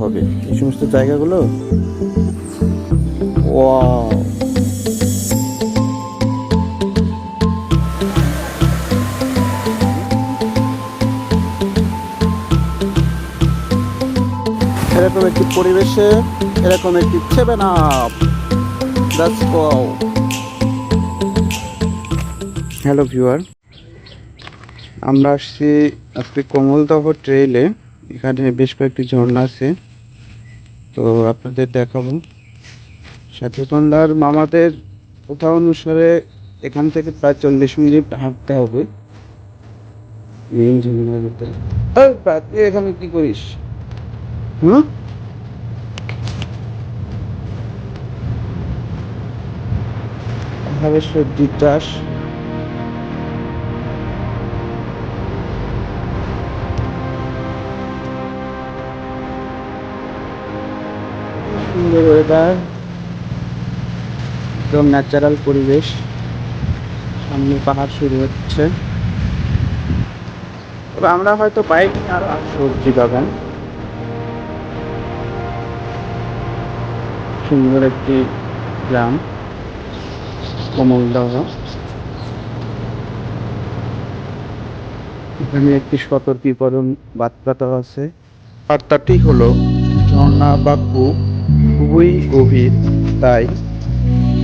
হবে। এই সমস্ত জায়গাগুলো? ওয়াও। এরকম একটি পরিবেশে, এরকম একটি seven up that's hello viewer আমরা আসছি আজকে কমলদহ ট্রেইলে এখানে বেশ কয়েকটি ঝর্ণা আছে। তো আপনাদের দেখাবো। সাথীকন্দার মামাদের কোথাও অনুসারে এখান থেকে প্রায় চল্লিশ মিনিট হাঁটতে হবে। এখানে কি করিস? হুম? সবজি চাষ সুন্দর ওয়েদার একদম ন্যাচারাল পরিবেশ। সামনে পাহাড় শুরু হচ্ছে। তবে আমরা হয়তো পাইনি আর সবজি বাগান। সুন্দর একটি গ্রাম, কমলদহ। এখানে একটি সতর্কীকরণ বার্তা আছে। বার্তাটি হলো ঝর্ণা বা কূপ খুবই গভীর, তাই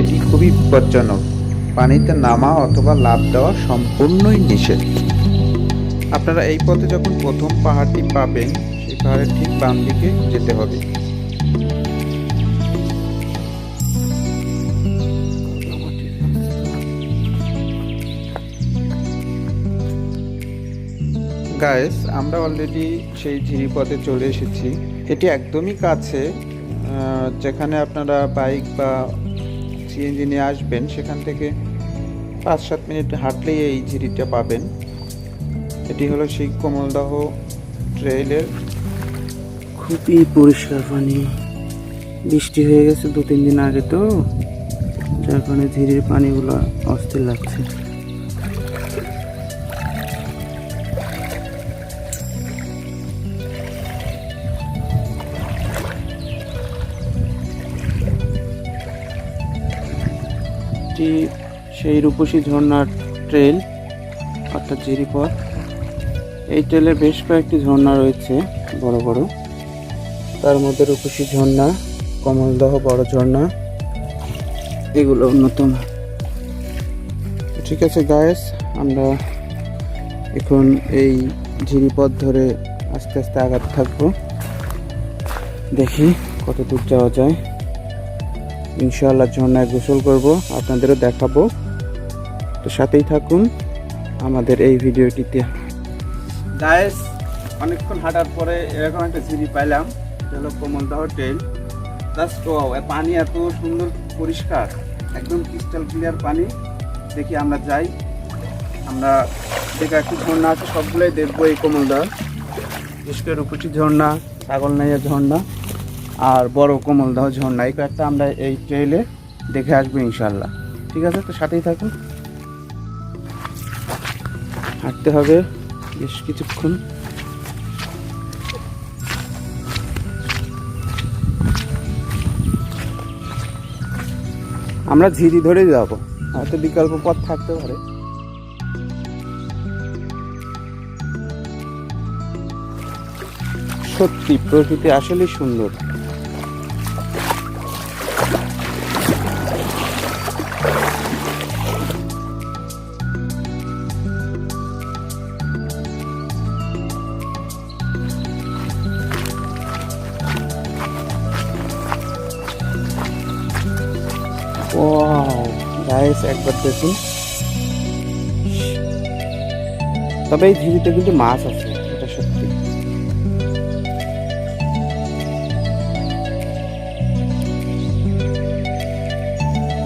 এটি খুবই বিপজ্জনক। পানিতে নামা অথবা লাভ দেওয়া সম্পূর্ণই নিষেধ। আপনারা এই পথে যখন প্রথম পাহাড়টি পাবেন, সেই পাহাড়ের ঠিক বাম দিকে যেতে হবে। গাইস আমরা অলরেডি সেই ঝিরি পথে চলে এসেছি। এটি একদমই কাছে যেখানে আপনারা বাইক বা সিএনজি নিয়ে আসবেন, সেখান থেকে পাঁচ সাত মিনিট হাঁটলেই এই ঝিরিটা পাবেন। এটি হলো সেই কমলদহ ট্রেইলের খুবই পরিষ্কার পানি। বৃষ্টি হয়ে গেছে দু তিন দিন আগে তো, যার কারণে ঝিরির পানিগুলো অস্থির লাগছে। এটি সেই রূপসী ঝর্ণার ট্রেল, অর্থাৎ জিরিপথ এই ট্রেলে বেশ কয়েকটি ঝর্ণা রয়েছে, বড় বড়। তার মধ্যে রূপসী ঝর্ণা, কমলদহ বড় ঝর্ণা, এগুলো অন্যতম। ঠিক আছে গায়েস আমরা এখন এই ঝিরিপথ ধরে আস্তে আস্তে আগাতে থাকব। দেখি কত দূর যাওয়া যায়। ইনশাআল্লাহ ঝর্ণায় গোসল করব, আপনাদেরও দেখাবো। তো সাথেই থাকুন, আমাদের এই ভিডিওটিতে। গায়েস অনেকক্ষণ হাঁটার পরে এরকম একটা ঝিরি পাইলাম হলো কমলদহ ট্রেল জাস্ট পানি এত সুন্দর, পরিষ্কার, একদম ক্রিস্টাল ক্লিয়ার পানি। দেখি আমরা যাই, আমরা যে একটি ঝর্ণা আছে, সবগুলোই দেখব এই কমলদহ। বিশেষ করে রূপসী ঝর্ণা ছাগল নাইয়া ঝর্ণা। আর বড় কমলদহ ঝর্ণা এই কয়েকটা আমরা এই ট্রেইলে দেখে আসব ইনশাল্লাহ ঠিক আছে? তো সাথেই থাকুন। হাঁটতে হবে বেশ কিছুক্ষণ। আমরা ঝিরি ধরেই যাব। হয়তো বিকল্প পথ থাকতে পারে। সত্যি, প্রকৃতি আসলেই সুন্দর। একবার দেখুন। তবে এই ঝিরিতে কিন্তু মাছ আছে, এটা সত্যি।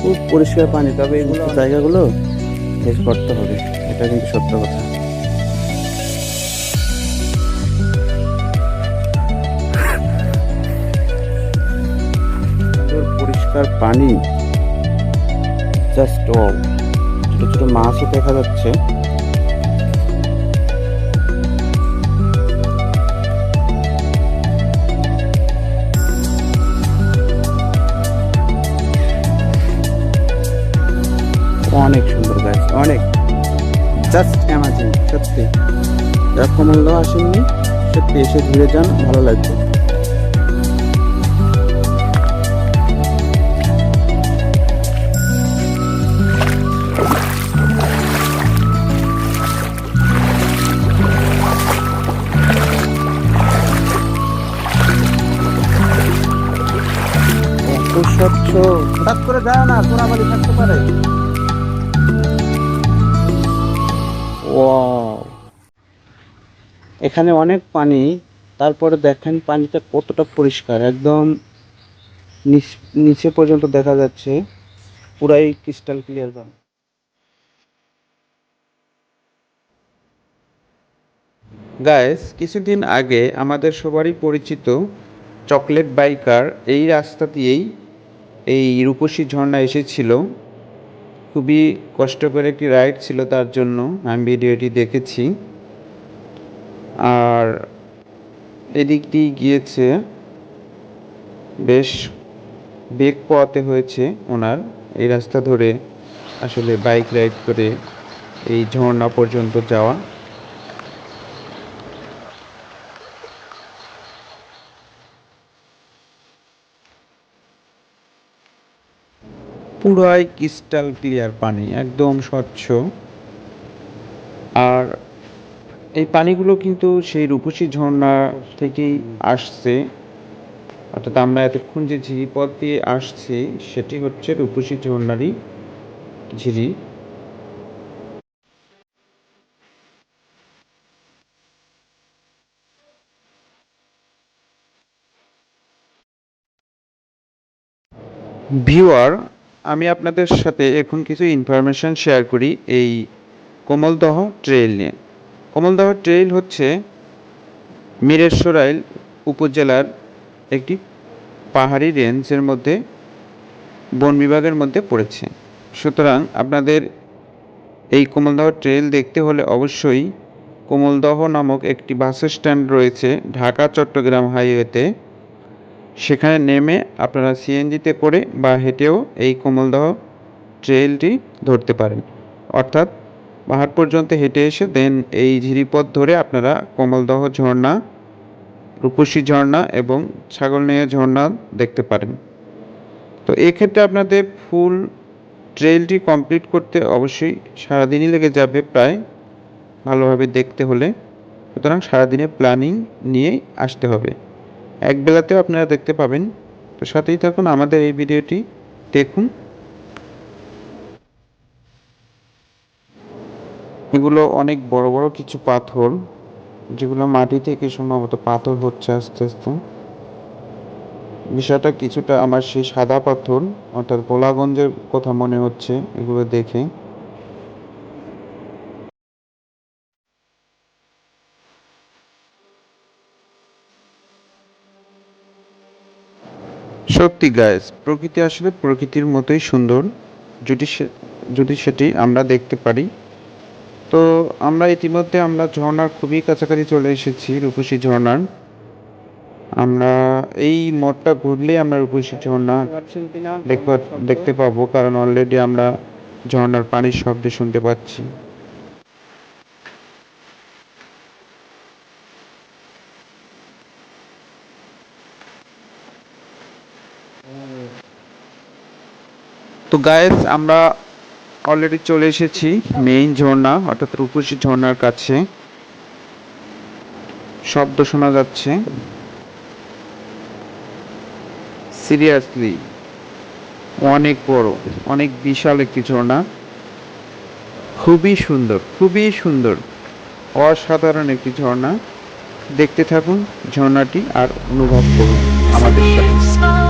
খুব পরিষ্কার পানি, তবে এগুলো জায়গাগুলো বেশ করতে হবে, এটা কিন্তু সত্য কথা। পরিষ্কার পানি। জাস্ট ও ছোটো ছোটো মাছও দেখা যাচ্ছে। অনেক সুন্দর গাছ অনেক। জাস্ট অ্যামাজিং সত্যি। যারা কমল্য আসেননি, সত্যি এসে ঘুরে যান, ভালো লাগবে। স্বচ্ছ হঠাৎ করে না থাকতে পারে। এখানে অনেক পানি, তারপরে দেখেন পানিটা কতটা পরিষ্কার, একদম নিচে পর্যন্ত দেখা যাচ্ছে, পুরাই ক্রিস্টাল ক্লিয়ার পানি গায়েস কিছুদিন আগে আমাদের সবারই পরিচিত চকলেট বাইকার এই রাস্তা দিয়েই এই রূপসী ঝর্ণা এসেছিল। খুবই কষ্টকর একটি রাইড ছিল তার জন্য। আমি ভিডিওটি দেখেছি। আর এদিক দিয়ে গিয়েছে। বেশ বেগ পোয়াতে হয়েছে ওনার। এই রাস্তা ধরে আসলে বাইক রাইড করে এই ঝর্ণা পর্যন্ত যাওয়া। পুরাই ক্রিস্টাল ক্লিয়ার পানি, একদম স্বচ্ছ। আর এই পানিগুলো কিন্তু সেই রূপসী ঝর্ণা থেকেই আসছে। অর্থাৎ আমরা এতক্ষণ যে ঝিরি পথ দিয়ে আসছি, সেটি হচ্ছে রূপসী ঝর্ণারই ঝিরি। ভিউয়ার আমি আপনাদের সাথে এখন কিছু ইনফরমেশন শেয়ার করি এই কোমলদহ ট্রেইল নিয়ে। কোমলদহ ট্রেইল হচ্ছে মিরেশ্বরাইল উপজেলার একটি পাহাড়ি রেঞ্জের মধ্যে, বন বিভাগের মধ্যে পড়েছে। সুতরাং আপনাদের এই কোমলদহ ট্রেইল দেখতে হলে অবশ্যই কোমলদহ নামক একটি বাস স্ট্যান্ড রয়েছে ঢাকা চট্টগ্রাম হাইওয়েতে সেখানে নেমে আপনারা সিএনজিতে করে বা হেঁটেও এই কোমলদহ ট্রেইলটি ধরতে পারেন। অর্থাৎ পাহাড় পর্যন্ত হেঁটে এসে দেন এই ঝিরিপথ ধরে আপনারা কোমলদহ ঝর্ণা, রূপসী ঝর্ণা এবং ছাগলনাইয়া ঝর্ণা দেখতে পারেন। তো এক্ষেত্রে আপনাদের ফুল ট্রেইলটি কমপ্লিট করতে অবশ্যই সারাদিনই লেগে যাবে প্রায় ভালোভাবে দেখতে হলে। সুতরাং সারাদিনের প্ল্যানিং নিয়েই আসতে হবে। এক বেলাতেও আপনারা দেখতে পাবেন। তো সাথেই থাকুন, আমাদের এই ভিডিওটি দেখুন। এগুলো অনেক বড় বড় কিছু পাথর, যেগুলো মাটি থেকে সম্ভবত পাথর হচ্ছে আস্তে আস্তে। বিষয়টা কিছুটা আমার সেই সাদা পাথর, অর্থাৎ ভোলাগঞ্জের কথা মনে হচ্ছে এগুলো দেখে। সত্যি গাইস প্রকৃতি আসলে প্রকৃতির মতোই সুন্দর, যদি যদি সেটি আমরা দেখতে পারি। তো আমরা ইতিমধ্যে আমরা ঝর্ণার খুবই কাছাকাছি চলে এসেছি, রূপসী ঝর্ণার। আমরা এই মঠটা ঘুরলেই আমরা রূপসী ঝর্ণা দেখতে পাবো কারণ অলরেডি আমরা ঝর্ণার পানির শব্দ শুনতে পাচ্ছি। তো গায়েস আমরা অলরেডি চলে এসেছি মেইন ঝর্ণা, অর্থাৎ রূপসী ঝর্ণার কাছে। শব্দ শোনা যাচ্ছে। সিরিয়াসলি অনেক বড়, অনেক বিশাল একটি ঝর্ণা। খুবই সুন্দর খুবই সুন্দর, অসাধারণ একটি ঝর্ণা। দেখতে থাকুন ঝর্ণাটি আর অনুভব করুন আমাদের সাথে।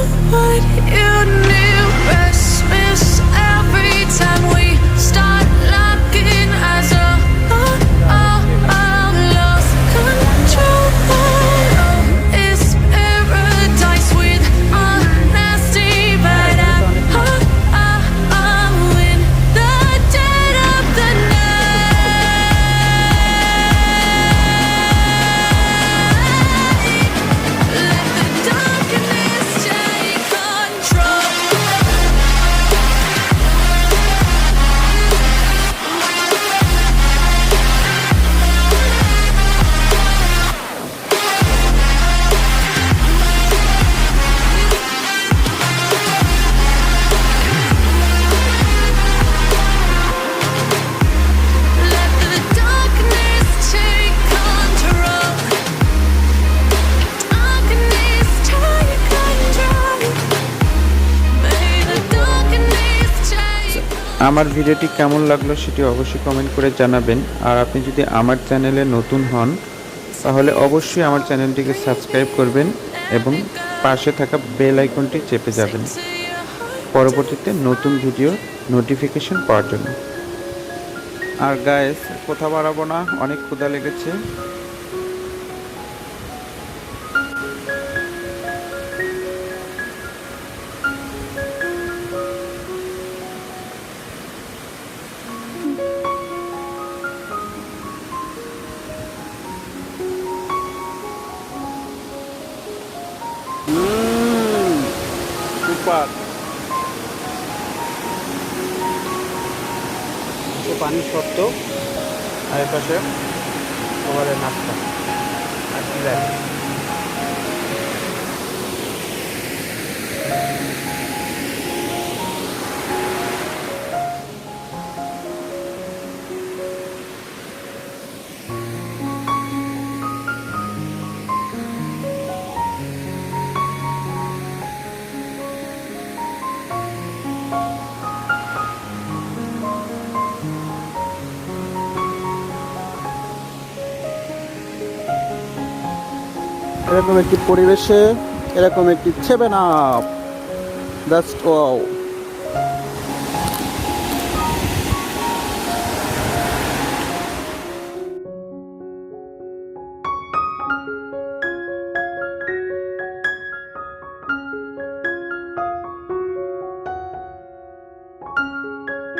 আমার ভিডিওটি কেমন লাগল সেটি অবশ্যই কমেন্ট করে জানাবেন। আর আপনি যদি আমার চ্যানেলে নতুন হন, তাহলে অবশ্যই আমার চ্যানেলটিকে সাবস্ক্রাইব করবেন এবং পাশে থাকা বেল আইকনটি চেপে যাবেন. পরবর্তীতে নতুন ভিডিও নোটিফিকেশন পাওয়ার জন্য। আর গায়েস কোথা বাড়াবো না, অনেক ক্ষুধা লেগেছে। সুপার পানি শর্ত আর এর পাশে নাস্তা। আর কি এরকম একটি পরিবেশে এরকম একটি ছেবে না জাস্ট ওয়াও